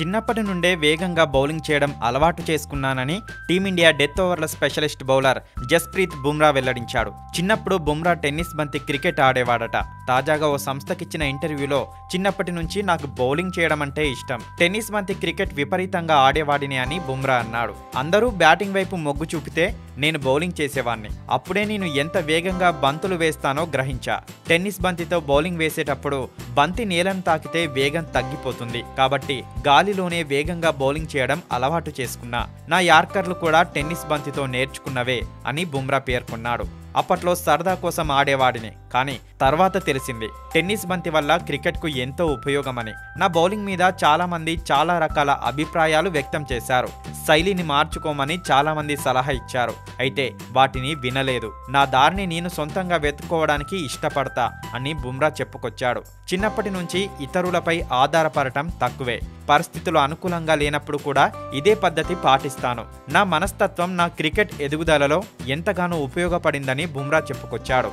చిన్నప్పటి నుండే వేగంగా బౌలింగ్ చేయడం అలవాటు చేసుకున్నానని టీమిండియా డెత్ ఓవర్ల స్పెషలిస్ట్ బౌలర్ జస్ప్రీత్ బుమ్రా వెల్లడించాడు. చిన్నప్పుడు బుమ్రా టెన్నిస్ బంతి క్రికెట్ ఆడేవాడట. తాజాగా ఓ సంస్థకిచ్చిన ఇంటర్వ్యూలో చిన్నప్పటి నుంచి నాకు బౌలింగ్ చేయడం అంటే ఇష్టం. టెన్నిస్ బంతి క్రికెట్ విపరీతంగా ఆడేవాడిని అని బుమ్రా అన్నాడు. అందరూ బ్యాటింగ్ వైపు మొగ్గు చూపితే నేను బౌలింగ్ చేసేవాణ్ణి. అప్పుడే నేను ఎంత వేగంగా బంతులు వేస్తానో గ్రహించా. టెన్నిస్ బంతితో బౌలింగ్ వేసేటప్పుడు బంతి నేలను తాకితే వేగం తగ్గిపోతుంది. కాబట్టి గాలిలోనే వేగంగా బౌలింగ్ చేయడం అలవాటు చేసుకున్నా. నా యార్కర్లు కూడా టెన్నిస్ బంతితో నేర్చుకున్నవే అని బుమ్రా పేర్కొన్నాడు. అప్పట్లో సరదా కోసం ఆడేవాడిని కానీ తర్వాత తెలిసింది టెన్నిస్ బంతి వల్ల క్రికెట్కు ఎంతో ఉపయోగమని. నా బౌలింగ్ మీద చాలామంది చాలా రకాల అభిప్రాయాలు వ్యక్తం చేశారు. శైలిని మార్చుకోమని చాలామంది సలహా ఇచ్చారు. అయితే వాటిని వినలేదు. నా దారిని నేను సొంతంగా వెతుక్కోవడానికి ఇష్టపడతా అని బుమ్రా చెప్పుకొచ్చాడు. చిన్నప్పటి నుంచి ఇతరులపై ఆధారపడటం తక్కువే. పరిస్థితులు అనుకూలంగా లేనప్పుడు కూడా ఇదే పద్ధతి పాటిస్తాను. నా మనస్తత్వం నా క్రికెట్ ఎదుగుదలలో ఎంతగానో ఉపయోగపడిందని బుమ్రా చెప్పుకొచ్చాడు.